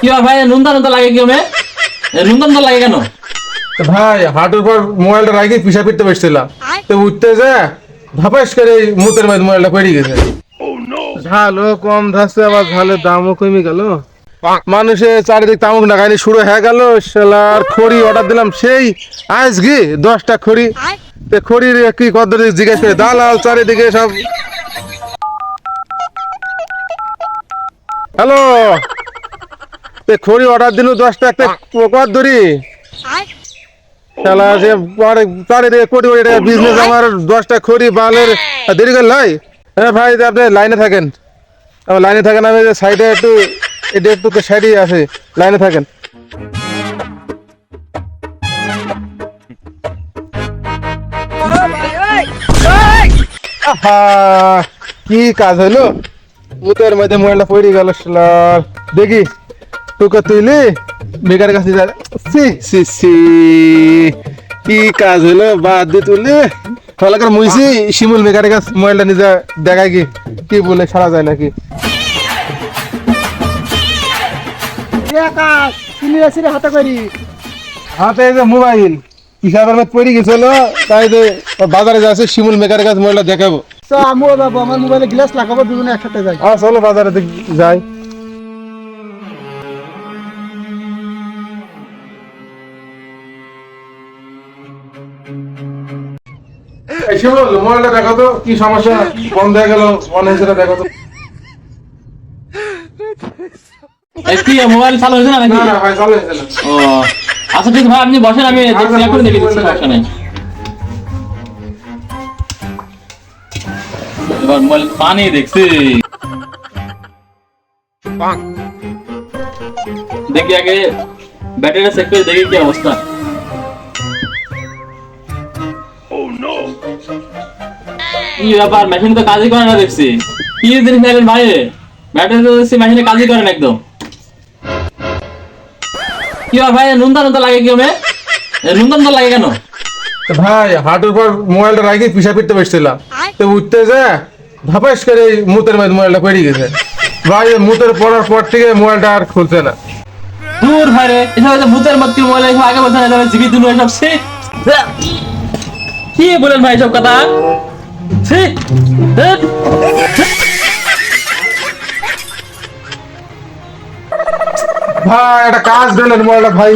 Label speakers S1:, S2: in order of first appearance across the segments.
S1: কি ভাই? নুনতা নুনতা লাগে কি নুনতা নুনতা লাগে কেন?
S2: ভাই হাঁটুর পর মোবাইলটা রাখি পিসা পিটতে বসছিলাম তো উঠতে যা ধাপাস করে মুতের মধ্যে মোবাইলটা পড়ে গেছে। ঝালও কম ধাসছে আবার ঝালের দামও কমে গেল। মানুষে চারিদিক তামুক লাগাইনি শুরু হয়ে গেল সেলার খড়ি অর্ডার দিলাম সেই আজ গি দশটা খড়ি। তে খড়ির কি কত জিজ্ঞেস করে দালাল চারিদিকে সব হ্যালো? খড়ি অর্ডার দিল দশটা একটা কত ধরি শালা যে পরে চারিদিকে কোটি কোটি টাকা বিজনেস আমার দশটা খড়ি বালের দেরি করল হয় হ্যাঁ ভাই আপনি লাইনে থাকেন। আমার লাইনে থাকেন আমি সাইডে একটু এটা একটু তো সাইডেই আছে। লাইনে থাকেন। আহা, কি কাজ হলো মুতের মধ্যে মোবাইলটা পড়ে গেল দেখি। টুকা তুইলি বেকার কাছে সি সি সি কি কাজ হলো বাদ দিয়ে তুললে ফলাকার মুইছি শিমুল বেকারের কাছে মোবাইলটা নিজে দেখায় কি কি বলে সারা যায় নাকি
S3: হাতে করি
S2: হাতে যে মোবাইল হিসাবের মধ্যে পড়ে গেছিল তাই যে বাজারে যাচ্ছে শিমুল মেকারের কাছে মোবাইলটা দেখাবো
S3: আমিও যাব আমার মোবাইলে গ্লাস লাগাবো দুজনে একসাথে যাই
S2: আর চলো বাজারে যাই এই শিমুল মোবাইলটা দেখো তো কি সমস্যা? বন্ধ হয়ে গেল অন হয়েছে দেখো তো।
S1: কি মোবাইল চালু হয়েছে না নাকি?
S2: না না ভাই চালু হয়েছে না।
S1: ও আচ্ছা ঠিক ভাই আপনি বসেন আমি দেখছি এখন দেখে দিচ্ছি সমস্যা নাই। এবার মোবাইল পানি দেখছি। দেখি আগে ব্যাটারিটা চেক করে দেখি কি অবস্থা। কি ব্যাপার মেশিন তো কাজই করে না দেখছি। কি জিনিস ভাই? ব্যাটারি তো দেখছি মেশিনে কাজই করে না একদম। কি ব্যাপার ভাই নুনতা নুনতা লাগে কি নুনতা নুনতা লাগে কেন?
S2: ভাই হাঁটুর পর মোবাইলটা রাখি পিসা পিটতে বসছিলাম। তো উঠতে যা করে মুতের মধ্যে মোবাইলটা পড়ে গেছে। ভাই মুতের পড়ার পর থেকে মোবাইলটা আর খুলছে না।
S1: দূর ভাই রে এসব ভূতের মত কি আগে জিবি দুনু এসব সে কি বলেন ভাই এসব কথা?
S2: ভাই একটা কাজ দিলেন মোবাইলটা ভাই।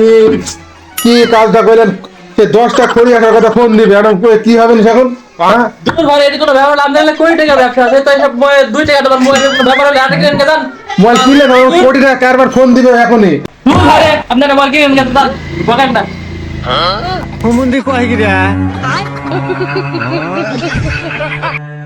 S2: কি কাজটা করলেন সে দশটা খড়ি একটা কথা ফোন দিবে। এখন কি হবে এখন? হ্যাঁ?
S1: আপনারা কিনেন কেদান